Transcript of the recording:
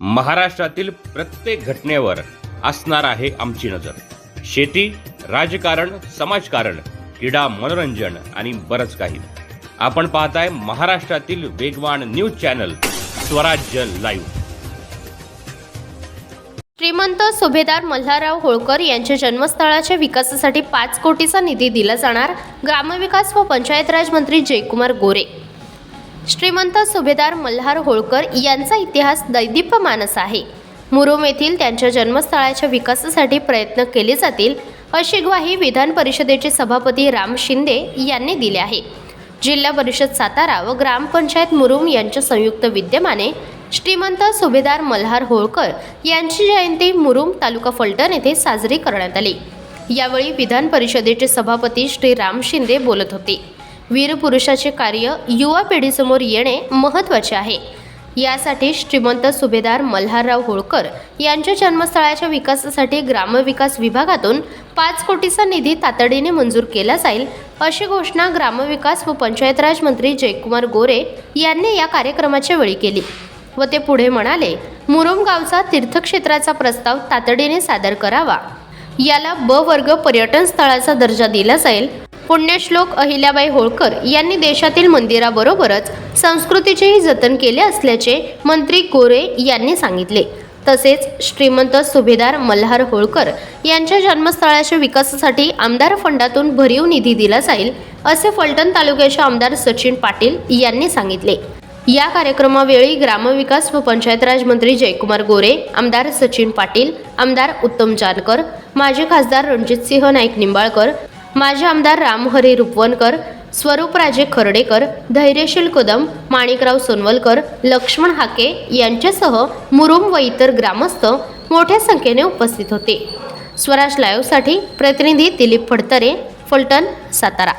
महाराष्ट्रातील प्रत्येक घटनेवर असणार आहे आमची नजर. शेती राजकारण समाजकारण क्रीडा मनोरंजन आणि बरंच काही. आपण पाहताय महाराष्ट्रातील वेगवान न्यूज चॅनल स्वराज्य लाईव्ह. श्रीमंत सुभेदार मल्हारराव होळकर यांच्या जन्मस्थळाच्या विकासासाठी पाच कोटीचा निधी दिला जाणार. ग्रामविकास व पंचायत राज मंत्री जयकुमार गोरे. श्रीमंत सुभेदार मल्हार होळकर यांचा इतिहास दैदिप्यमानच आहे. मुरुम येथील त्यांच्या जन्मस्थळाच्या विकासासाठी प्रयत्न केले जातील अशी ग्वाही विधान परिषदेचे सभापती राम शिंदे यांनी दिली आहे. जिल्हा परिषद सातारा व ग्रामपंचायत मुरुम यांच्या संयुक्त विद्यमाने श्रीमंत सुभेदार मल्हार होळकर यांची जयंती मुरुम तालुका फलटण येथे साजरी करण्यात आली. यावेळी विधान परिषदेचे सभापती श्री राम शिंदे बोलत होते. वीरपुरुषाचे कार्य युवा पिढीसमोर येणे महत्त्वाचे आहे. यासाठी श्रीमंत सुभेदार मल्हारराव होळकर यांच्या जन्मस्थळाच्या विकासासाठी ग्रामविकास विभागातून पाच कोटीचा निधी तातडीने मंजूर केला जाईल अशी घोषणा ग्रामविकास व पंचायत राज मंत्री जयकुमार गोरे यांनी या कार्यक्रमाच्या वेळी केली व ते पुढे म्हणाले मुरुम गावचा तीर्थक्षेत्राचा प्रस्ताव तातडीने सादर करावा. याला ब वर्ग पर्यटन स्थळाचा दर्जा दिला जाईल. पुण्यश्लोक अहिल्याबाई होळकर यांनी देशातील मंदिराबरोबरच संस्कृतीचेही जतन केले असल्याचे मंत्री गोरे यांनी सांगितले. तसेच श्रीमंत सुभेदार मल्हार होळकर यांच्या जन्मस्थळाच्या विकासासाठी आमदार फंडातून भरीव निधी दिला जाईल असे फलटण तालुक्याचे आमदार सचिन पाटील यांनी सांगितले. या कार्यक्रमावेळी ग्रामविकास व पंचायत राज मंत्री जयकुमार गोरे आमदार सचिन पाटील आमदार उत्तम जानकर माजी खासदार रणजितसिंह नाईक निंबाळकर माजी आमदार रामहरी रुपवणकर स्वरूपराजे खर्डेकर धैर्यशील कदम माणिकराव सोनवलकर लक्ष्मण हाके यांच्यासह मुरुम व इतर ग्रामस्थ मोठ्या संख्येने उपस्थित होते. स्वराज लाईव्हसाठी प्रतिनिधी दिलीप फडतरे फलटण सातारा.